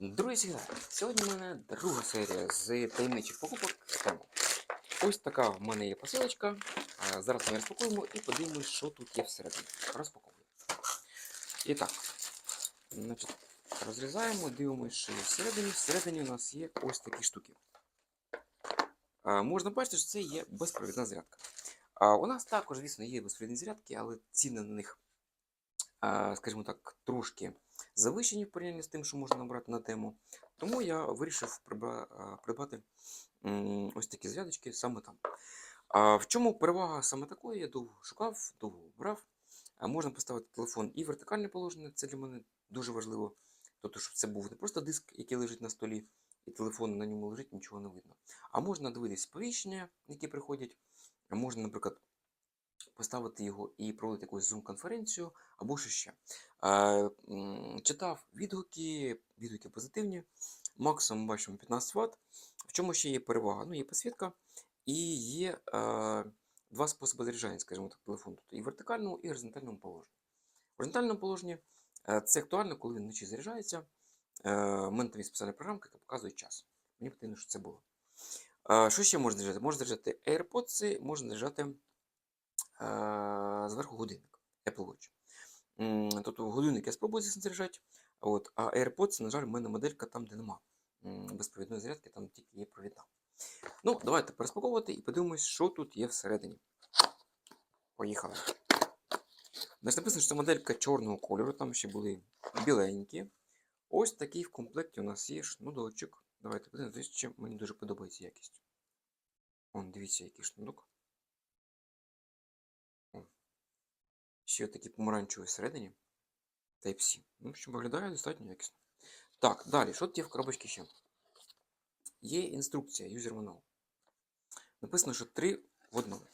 Друзі, сьогодні в мене друга серія з таємничих покупок з. Ось така в мене є посилочка. Зараз ми розпакуємо і подивимось, що тут є всередині. Розпаковуємо. І так, значить, розрізаємо, дивимося, що є всередині. Всередині у нас є ось такі штуки. Можна бачити, що це є безпровідна зарядка. У нас також, звісно, є безпровідні зарядки, але ціни на них, скажімо так, трошки завищені в порівнянні з тим, що можна набрати на тему. Тому я вирішив придбати ось такі зарядочки саме там. А в чому перевага саме такої? Я довго шукав, довго брав. Можна поставити телефон і вертикальне положення, це для мене дуже важливо. Тобто, щоб це був не просто диск, який лежить на столі, і телефон на ньому лежить, нічого не видно. А можна дивитися сповіщення, які приходять. Можна, наприклад, поставити його і проводити якусь зум-конференцію або що ще. Е, читав відгуки, відгуки позитивні. Максимум бачимо 15 Вт. В чому ще є перевага? Ну, є підсвітка і є е, два способи заряджання, скажімо так, телефону. Тобто і в вертикальному, і в горизонтальному положенні. В горизонтальному положенні е, це актуально, коли він вночі заряджається. Е, в мене там є спеціальна програмка, яка показує час. Мені потрібно, щоб це було. Е, що ще можна заряджати? Можна заряджати AirPods, можна заряджати е, зверху годинник Apple Watch. Тобто годинник я спробую звісно, заряджати, от, а AirPods, на жаль, в мене моделька там, де нема безпровідної зарядки, там тільки є провідна. Ну, давайте переспаковувати і подивимось, що тут є всередині. Поїхали. Значить, написано, що це моделька чорного кольору, там ще були біленькі. Ось такий в комплекті у нас є шнурочок. Давайте подивимося, мені дуже подобається якість. Вон, дивіться, який шнурок. Ще такий помаранчевий всередині. Type-C. Ну, що виглядає достатньо якісно. Так, далі, що тут є в коробочці ще? Є інструкція, user manual. Написано, що три в одному.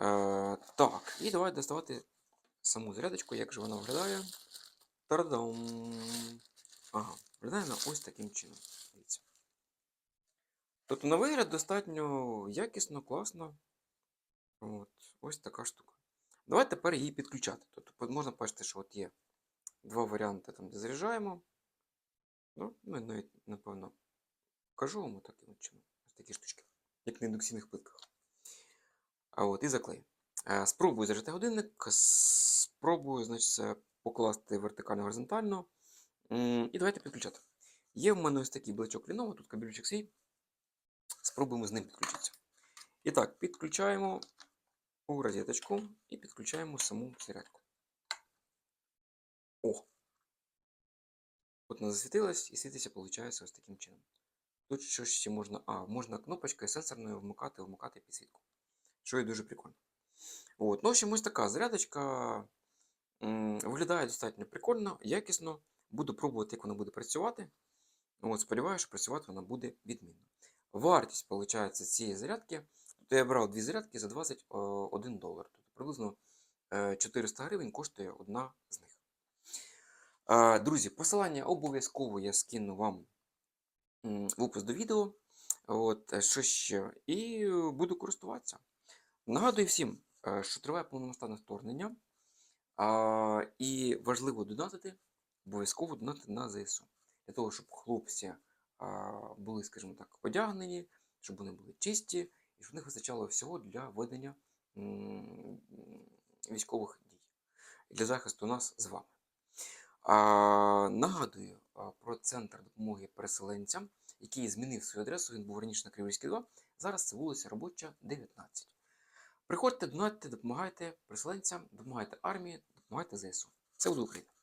Е, так, і давайте доставати саму зарядочку, як же вона виглядає. Та-дам! Ага, виглядає вона ось таким чином. Тобто на вигляд достатньо якісно, класно. От, ось така штука. Давайте тепер її підключати. Тобто можна бачити, що от є два варіанти, там, де заряджаємо. Ну, ну, навіть, напевно, покажу вам таким чином. Ось такі штучки, як на індукційних плитках. А от і заклею. Е, Спробую заряджати годинник, спробую, значить, покласти вертикально горизонтально. І давайте підключати. Є в мене ось такий блочок Lenovo, тут кабельчик свій. Спробуємо з ним підключитися. І так, підключаємо у розеточку і підключаємо саму зарядку. О! От вона засвітилась і світиться, виходить, ось таким чином. Тут що ще можна. А, можна кнопочкою сенсорною вмикати, вмикати підсвітку. Що є дуже прикольно. От. Ну, в общем, ось така зарядочка виглядає достатньо прикольно, якісно. Буду пробувати, як вона буде працювати. От, сподіваюся, що працювати вона буде відмінно. Вартість, виходить, цієї зарядки. Тут я брав дві зарядки за 21 долар. Тобто приблизно е, 400 гривень коштує одна з них. Е, Друзі, посилання обов'язково я скину вам в опис до відео. От, е, що ще? І е, буду користуватися. Нагадую всім, е, що триває повномасштабне вторгнення. І важливо донатити, обов'язково донатити на ЗСУ. Для того, щоб хлопці були, скажімо так, одягнені, щоб вони були чисті, і щоб в них вистачало всього для ведення військових дій для захисту нас з вами. А, нагадую про центр допомоги переселенцям, який змінив свою адресу. Він був раніше на Криворізькій 2, зараз це вулиця Робоча, 19. Приходьте, донатьте, допомагайте переселенцям, допомагайте армії, допомагайте ЗСУ. Це буде Україна.